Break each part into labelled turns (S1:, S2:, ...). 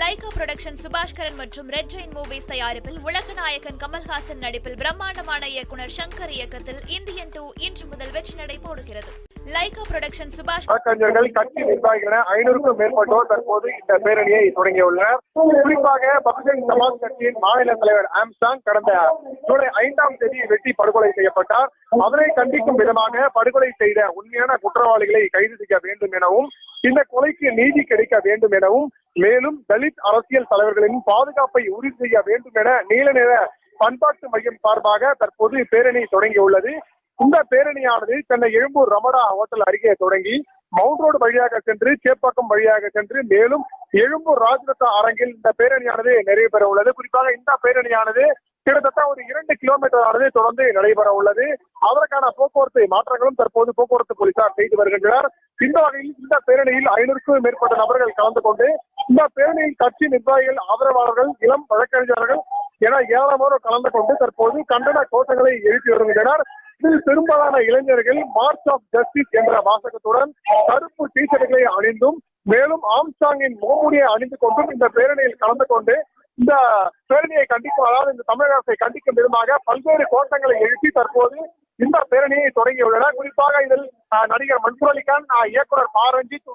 S1: Lyca production Subaskaran மற்றும் red Jain movies தயாரிப்பில் உலக நாயகன் கமல்ஹாசன் நடிப்பில் பிரம்மாண்டமான இயக்குனர் சங்கர் இயக்கத்தில் இந்தியன் டூ இன்று முதல் வெற்றி நடை போடுகிறது. லைகா புரொடக்ஷன் சுபாஷ்
S2: கட்சி நிர்வாகிகள் என ஐநூறுக்கும் மேற்பட்டோர் தற்போது இந்த பேரணியை தொடங்கியுள்ளனர். குறிப்பாக பகுஜன் சமாஜ் கட்சியின் மாநில தலைவர் ஆம்சாங் கடந்த ஜூலை ஐந்தாம் தேதி வெட்டி படுகொலை செய்யப்பட்டார். அதனை கண்டிக்கும் விதமாக படுகொலை செய்த உண்மையான குற்றவாளிகளை கைது செய்ய வேண்டும் எனவும் இந்த கொலைக்கு நீதி கிடைக்க வேண்டும் எனவும் மேலும் தலித் அரசியல் தலைவர்களின் பாதுகாப்பை உறுதி செய்ய வேண்டும் என நீல நிற பண்பாட்டு மையம் சார்பாக தற்போது பேரணி தொடங்கியுள்ளது. இந்த பேரணியானது சென்னை எழும்பூர் ரமடா ஹோட்டல் அருகே தொடங்கி மவுண்ட் ரோடு வழியாக சென்று சேப்பாக்கம் வழியாக சென்று மேலும் எழும்பூர் ராஜரத்னா அரங்கில் இந்த பேரணியானது நிறைவு பெற உள்ளது குறிப்பாக இந்த பேரணியானது கிட்டத்தட்ட ஒரு இரண்டு கிலோமீட்டர் ஆனது தொடர்ந்து நடைபெற உள்ளது அதற்கான போக்குவரத்து மாற்றங்களும் தற்போது போக்குவரத்து போலீசார் செய்து வருகின்றனர். இந்த வகையில் இந்த பேரணியில் ஐநூறுக்கும் மேற்பட்ட நபர்கள் கலந்து கொண்டு இந்த பேரணியில் கட்சி நிர்வாகிகள் ஆதரவாளர்கள் இளம் வழக்கறிஞர்கள் என ஏராளமானோர் கலந்து கொண்டு தற்போது கண்டன கோஷங்களை எழுப்பி வருகின்றனர். இதில் பெரும்பாலான இளைஞர்கள் மார்ச் ஆஃப் ஜஸ்டிஸ் என்ற வாசகத்துடன் கருப்பு டீஷர்ட்களை அணிந்தும் மேலும் ஆம்சாங்கின் முகமூடியை அணிந்து கொண்டும் இந்த பேரணியில் கலந்து கொண்டு இந்த பேரணியை கண்டிக்கும் அதாவது இந்த தமிழக அரசை கண்டிக்கும் விதமாக பல்வேறு கோஷங்களை எழுப்பி தற்போது இந்த பேரணியை தொடங்கியுள்ளனர். குறிப்பாக இதில் நடிகர் மன்சூர் அலிகான் இயக்குனர் பா ரஞ்சித்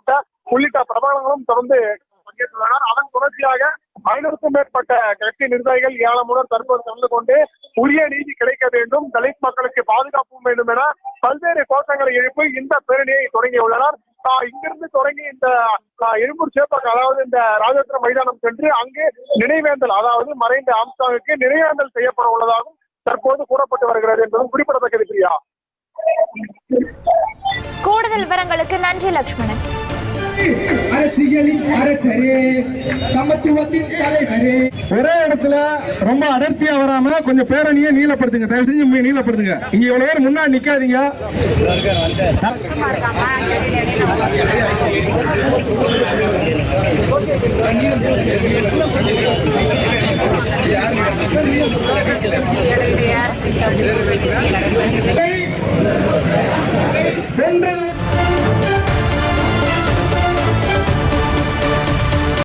S2: உள்ளிட்ட பிரபலங்களும் தொடர்ந்து பங்கேற்றுள்ளனர். அதன் தொடர்ச்சியாக ஐநூறுக்கும் மேற்பட்ட கட்சி நிர்வாகிகள் ஏழமுடன் தற்போது கலந்து கொண்டு உரிய நீதி கிடைக்க வேண்டும் தலித் மக்களுக்கு பாதுகாப்பு வேண்டும் என பல்வேறு கோஷங்களை எழுப்பி இந்த பேரணியை தொடங்கியுள்ளனர் இங்கிருந்து தொடங்கி இந்த எழும்பூர் சேப்பாக்கம் அதாவது இந்த ராஜேந்திர மைதானம் சென்று அங்கு நினைவேந்தல் அதாவது மறைந்த ஆம்சாங்குக்கு நினைவேந்தல் செய்யப்பட உள்ளதாகவும் தற்போது கூறப்பட்டு வருகிறது என்பதும் குறிப்பிடத்தக்கது பிரியா.
S1: கூடுதல் விவரங்களுக்கு நன்றி லட்சுமணன்
S3: அரசியலின் அரசரே சமத்துவத்தின் தலைவரே.
S2: ஒரே இடத்துல ரொம்ப அடர்த்தியா வராம கொஞ்சம் பேரணியை நீளப்படுத்துங்க. தயவு செஞ்சு நீளப்படுத்துங்க. இங்க இவ்வளவு பேர் முன்னாடி நிக்காதீங்க.
S4: யார் Bring back.